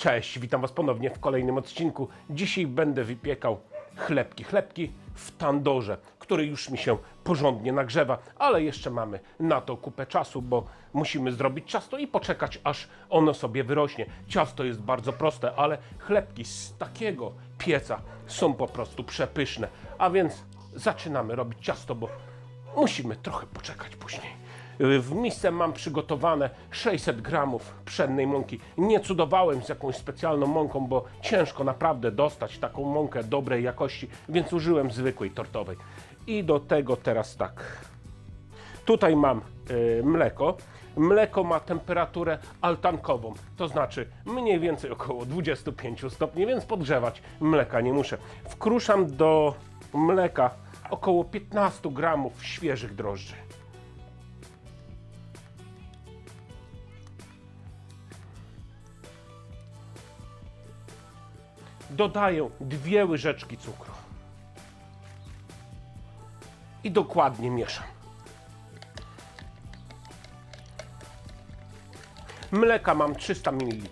Cześć, witam Was ponownie w kolejnym odcinku. Dzisiaj będę wypiekał chlebki. Chlebki w tandorze, który już mi się porządnie nagrzewa, ale jeszcze mamy na to kupę czasu, bo musimy zrobić ciasto i poczekać, aż ono sobie wyrośnie. Ciasto jest bardzo proste, ale chlebki z takiego pieca są po prostu przepyszne. A więc zaczynamy robić ciasto, bo musimy trochę poczekać później. W misce mam przygotowane 600 gramów pszennej mąki. Nie cudowałem z jakąś specjalną mąką, bo ciężko naprawdę dostać taką mąkę dobrej jakości, więc użyłem zwykłej tortowej. I do tego teraz tak. Tutaj mam y, mleko. Mleko ma temperaturę altankową, to znaczy mniej więcej około 25 stopni, więc podgrzewać mleka nie muszę. Wkruszam do mleka około 15 gramów świeżych drożdży. Dodaję dwie łyżeczki cukru i dokładnie mieszam. Mleka mam 300 ml.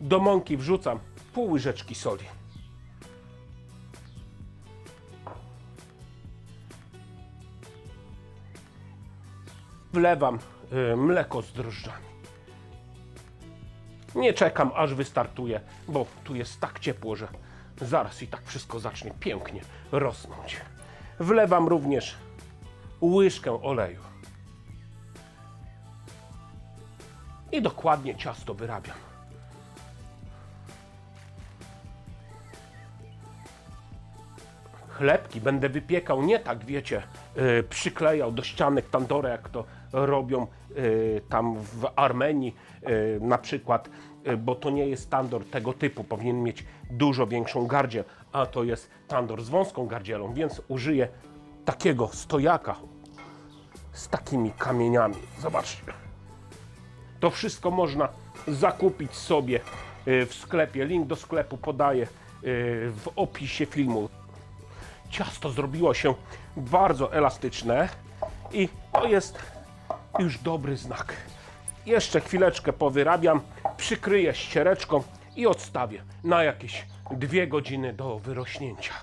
Do mąki wrzucam pół łyżeczki soli. Wlewam y, mleko z drożdżami. Nie czekam, aż wystartuje, bo tu jest tak ciepło, że zaraz i tak wszystko zacznie pięknie rosnąć. Wlewam również łyżkę oleju. I dokładnie ciasto wyrabiam. Chlebki będę wypiekał nie tak, wiecie, yy, przyklejał do ścianek tandora, jak to robią yy, tam w Armenii yy, na przykład, yy, bo to nie jest tandor tego typu, powinien mieć dużo większą gardziel, a to jest tandor z wąską gardzielą, więc użyję takiego stojaka z takimi kamieniami. Zobaczcie. To wszystko można zakupić sobie w sklepie. Link do sklepu podaję w opisie filmu ciasto zrobiło się bardzo elastyczne i to jest już dobry znak. Jeszcze chwileczkę powyrabiam, przykryję ściereczką i odstawię na jakieś dwie godziny do wyrośnięcia.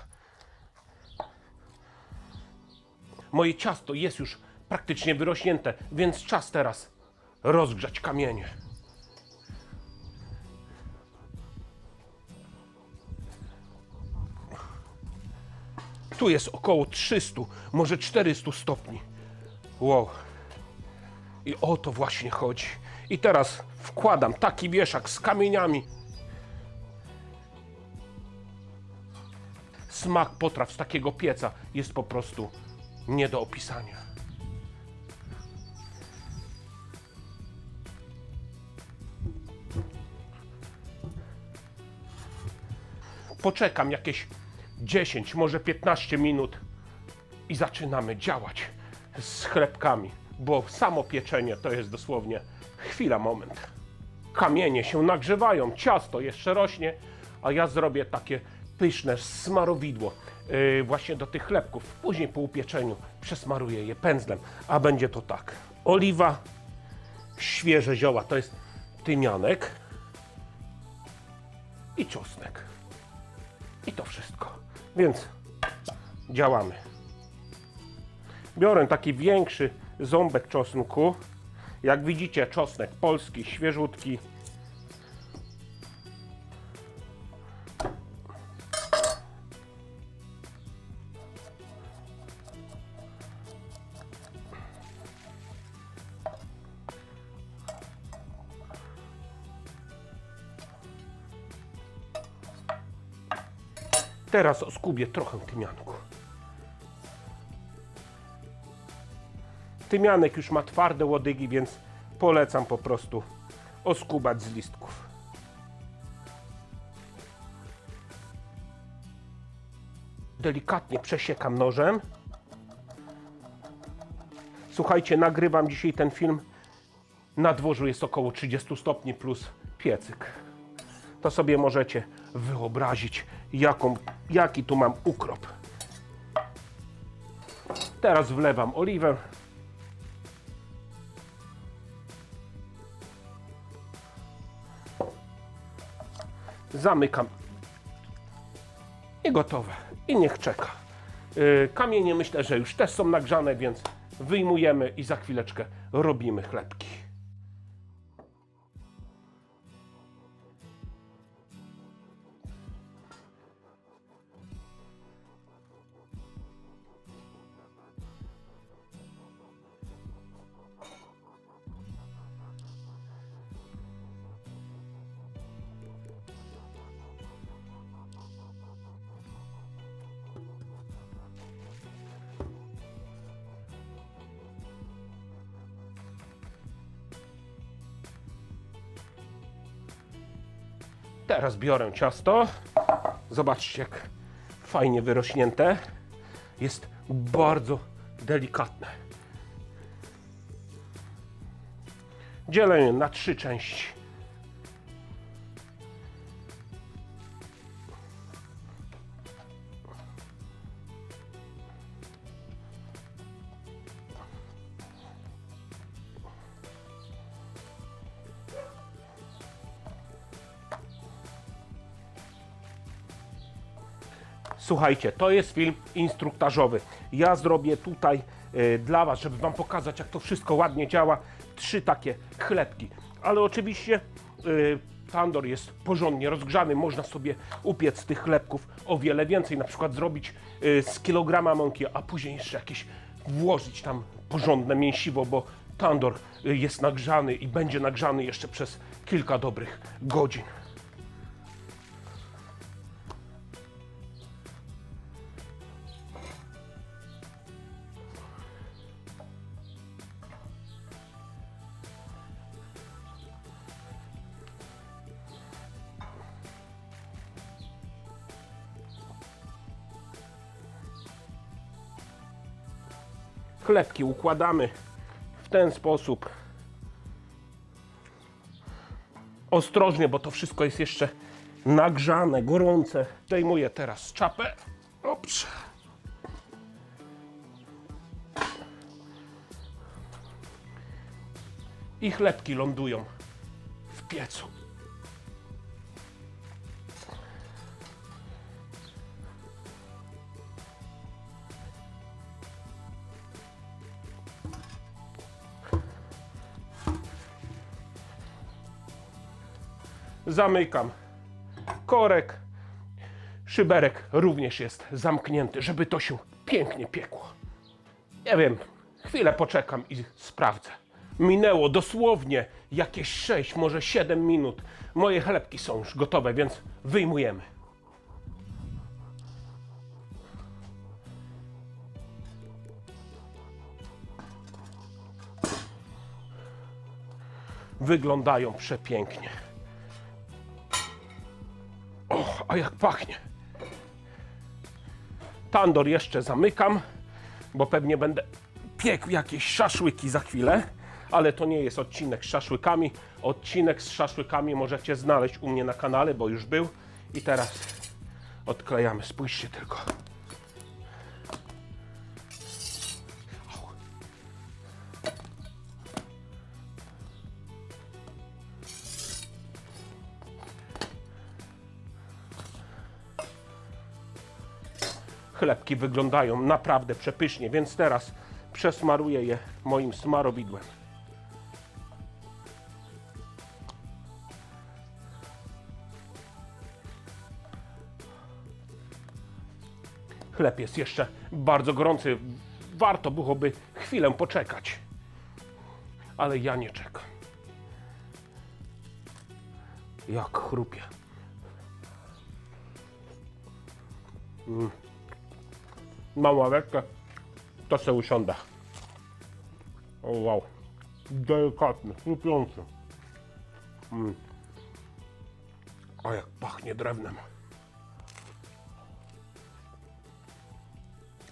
Moje ciasto jest już praktycznie wyrośnięte, więc czas teraz rozgrzać kamienie. Tu jest około 300, może 400 stopni. Wow. I o to właśnie chodzi. I teraz wkładam taki wieszak z kamieniami. Smak potraw z takiego pieca jest po prostu nie do opisania. Poczekam jakieś 10, może 15 minut i zaczynamy działać z chlebkami, bo samo pieczenie to jest dosłownie chwila, moment. Kamienie się nagrzewają, ciasto jeszcze rośnie, a ja zrobię takie pyszne smarowidło yy, właśnie do tych chlebków. Później po upieczeniu przesmaruję je pędzlem, a będzie to tak. Oliwa, świeże zioła, to jest tymianek i czosnek. I to wszystko. Więc działamy. Biorę taki większy ząbek czosnku. Jak widzicie, czosnek polski, świeżutki. Teraz oskubię trochę tymianku. Tymianek już ma twarde łodygi, więc polecam po prostu oskubać z listków. Delikatnie przesiekam nożem. Słuchajcie, nagrywam dzisiaj ten film. Na dworzu jest około 30 stopni plus piecyk to sobie możecie wyobrazić, jaką, jaki tu mam ukrop. Teraz wlewam oliwę. Zamykam. I gotowe. I niech czeka. Yy, Kamienie myślę, że już też są nagrzane, więc wyjmujemy i za chwileczkę robimy chlebki. Teraz biorę ciasto. Zobaczcie, jak fajnie wyrośnięte. Jest bardzo delikatne. Dzielę je na trzy części. Słuchajcie, to jest film instruktażowy. Ja zrobię tutaj e, dla Was, żeby Wam pokazać, jak to wszystko ładnie działa, trzy takie chlebki. Ale oczywiście e, tandor jest porządnie rozgrzany, można sobie upiec tych chlebków o wiele więcej, na przykład zrobić e, z kilograma mąki, a później jeszcze jakieś włożyć tam porządne mięsiwo, bo tandor e, jest nagrzany i będzie nagrzany jeszcze przez kilka dobrych godzin. Chlebki układamy w ten sposób. Ostrożnie, bo to wszystko jest jeszcze nagrzane, gorące. Zdejmuję teraz czapę. Ops. I chlebki lądują w piecu. Zamykam korek. Szyberek również jest zamknięty, żeby to się pięknie piekło. Nie wiem, chwilę poczekam i sprawdzę. Minęło dosłownie jakieś 6, może 7 minut. Moje chlebki są już gotowe, więc wyjmujemy. Wyglądają przepięknie. A jak pachnie. Tandor jeszcze zamykam, bo pewnie będę piekł jakieś szaszłyki za chwilę, ale to nie jest odcinek z szaszłykami. Odcinek z szaszłykami możecie znaleźć u mnie na kanale, bo już był. I teraz odklejamy. Spójrzcie tylko. Chlebki wyglądają naprawdę przepysznie, więc teraz przesmaruję je moim smarowidłem. Chleb jest jeszcze bardzo gorący. Warto byłoby chwilę poczekać. Ale ja nie czekam. Jak chrupie. Mam ławeczkę, to se usiądę. O wow. Delikatny, chrupiący. Mm. A jak pachnie drewnem.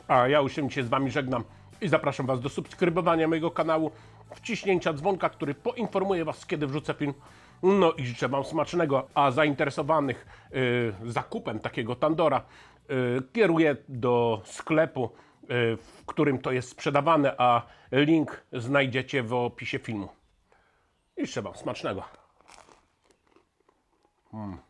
A ja już się z Wami żegnam i zapraszam Was do subskrybowania mojego kanału, wciśnięcia dzwonka, który poinformuje Was, kiedy wrzucę film. No i życzę Wam smacznego, a zainteresowanych y, zakupem takiego tandora kieruję do sklepu, y, w którym to jest sprzedawane, a link znajdziecie w opisie filmu. I Wam smacznego. Mm.